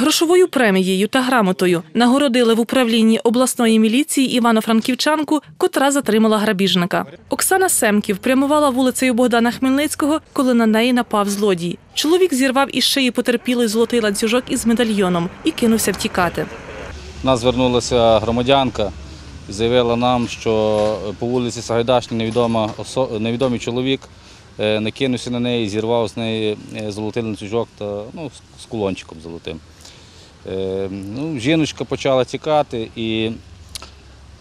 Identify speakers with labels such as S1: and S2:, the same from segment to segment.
S1: Грошовою премією та грамотою нагородили в управлінні обласної міліції Івано-Франківчанку, котра затримала грабіжника. Оксана Семків прямувала вулицею Богдана Хмельницького, коли на неї напав злодій. Чоловік зірвав із шиї потерпілий золотий ланцюжок із медальйоном і кинувся втікати.
S2: Нас звернулася громадянка заявила нам, що по вулиці Сагайдачній невідома невідомий чоловік е, накинувся на неї, зірвав з неї е, золотий ланцюжок та ну, з кулончиком золотим. Е, Ну, жіночка почала тікати і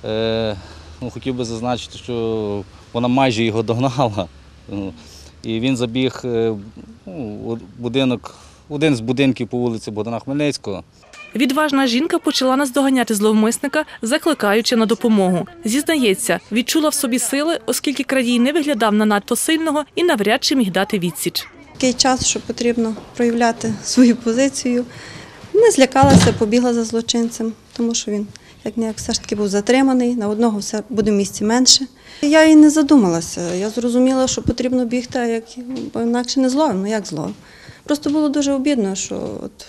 S2: е, ну, хотів би зазначити, що вона майже його догнала. Ну, І він забіг е, ну, у будинок, один з будинків по вулиці Богдана Хмельницького.
S1: Відважна жінка почала наздоганяти зловмисника, закликаючи на допомогу. Зізнається, відчула в собі сили, оскільки крадій не виглядав на надто сильного і навряд чи міг дати відсіч.
S3: Такий час, що потрібно проявляти свою позицію. Не злякалася, побігла за злочинцем, тому що він як ніяк все ж таки був затриманий, на одного все буде в місці менше. Я і не задумалася. Я зрозуміла, що потрібно бігти, а як бо інакше не зловим. Ну як зловим? Просто було дуже обідно, що от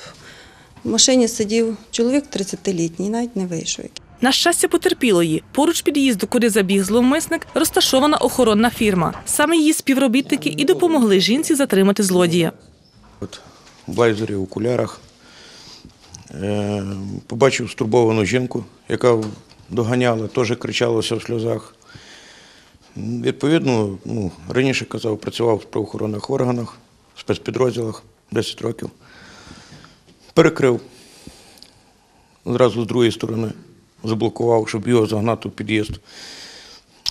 S3: в машині сидів чоловік 30-літній, навіть не вийшов.
S1: На щастя потерпілої, поруч під'їзду, куди забіг зловмисник, розташована охоронна фірма. Саме її співробітники і допомогли жінці затримати злодія.
S4: От, в блайзері, в окулярах. Е, побачив стурбовану жінку, яка доганяла, теж кричала вся в сльозах. Відповідно, ну, раніше казав, працював в правоохоронних органах, в спецпідрозділах 10 років. Перекрив. Зразу з другої сторони заблокував, щоб його загнати в під'їзд.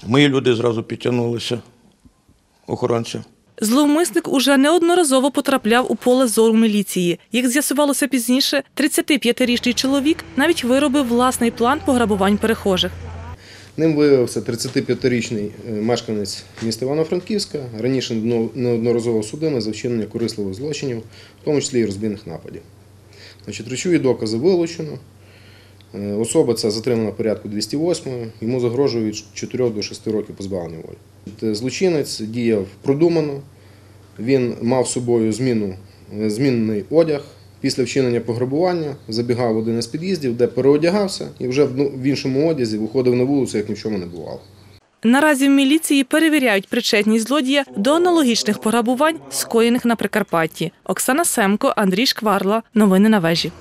S4: Мої люди зразу підтягнулися, охоронці.
S1: Зловмисник уже неодноразово потрапляв у поле зору міліції. Як з'ясувалося пізніше, 35-річний чоловік навіть виробив власний план пограбувань перехожих.
S5: Ним виявився 35-річний е, мешканець міста Івано-Франківська, раніше неодноразово судимий за вчинення корисливих злочинів, в тому числі і розбійних нападів. Значить, речові докази вилучено. Е, Особа ця затримана в порядку 208, йому загрожує від 4 до 6 років позбавлення волі. Е, Злочинець діяв продумано, він мав з собою зміну, е, змінний одяг. Після вчинення пограбування забігав один із під'їздів, де переодягався і вже в ну, іншому одязі виходив на вулицю, як ні в чому не бувало.
S1: Наразі в міліції перевіряють причетність злодія до аналогічних пограбувань, скоєних на Прикарпатті. Оксана Семко, Андрій Шкварла. Новини на вежі.